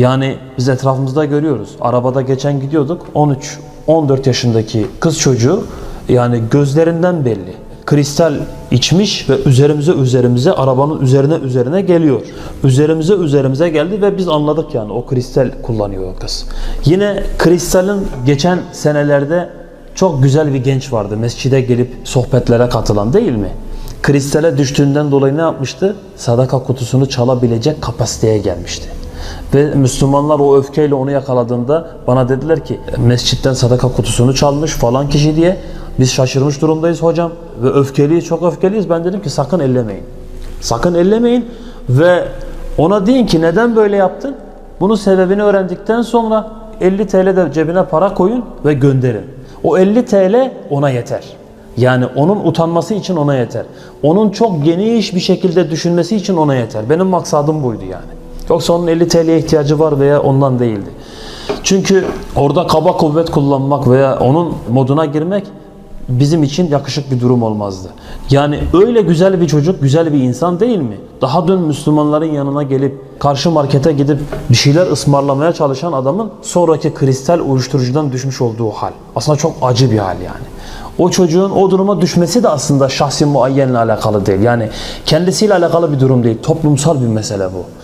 Yani biz etrafımızda görüyoruz. Arabada geçen gidiyorduk. 13 14 yaşındaki kız çocuğu yani gözlerinden belli. Kristal içmiş ve üzerimize üzerimize arabanın üzerine üzerine geliyor. Üzerimize üzerimize geldi ve biz anladık yani o kristal kullanıyor o kız. Yine kristalin geçen senelerde çok güzel bir genç vardı. Mescide gelip sohbetlere katılan değil mi? Kristale düştüğünden dolayı ne yapmıştı? Sadaka kutusunu çalabilecek kapasiteye gelmişti. Ve Müslümanlar o öfkeyle onu yakaladığında bana dediler ki mescitten sadaka kutusunu çalmış falan kişi diye biz şaşırmış durumdayız hocam ve öfkeliyiz çok öfkeliyiz. Ben dedim ki sakın ellemeyin. Sakın ellemeyin ve ona deyin ki neden böyle yaptın? Bunun sebebini öğrendikten sonra 50 TL de cebine para koyun ve gönderin. O 50 TL ona yeter. Yani onun utanması için ona yeter. Onun çok geniş bir şekilde düşünmesi için ona yeter. Benim maksadım buydu yani. Yoksa onun 50 TL'ye ihtiyacı var veya ondan değildi. Çünkü orada kaba kuvvet kullanmak veya onun moduna girmek bizim için yakışık bir durum olmazdı. Yani öyle güzel bir çocuk, güzel bir insan değil mi? Daha dün Müslümanların yanına gelip karşı markete gidip bir şeyler ısmarlamaya çalışan adamın sonraki kristal uyuşturucudan düşmüş olduğu hal. Aslında çok acı bir hal yani. O çocuğun o duruma düşmesi de aslında şahsi muayyenle alakalı değil. Yani kendisiyle alakalı bir durum değil. Toplumsal bir mesele bu.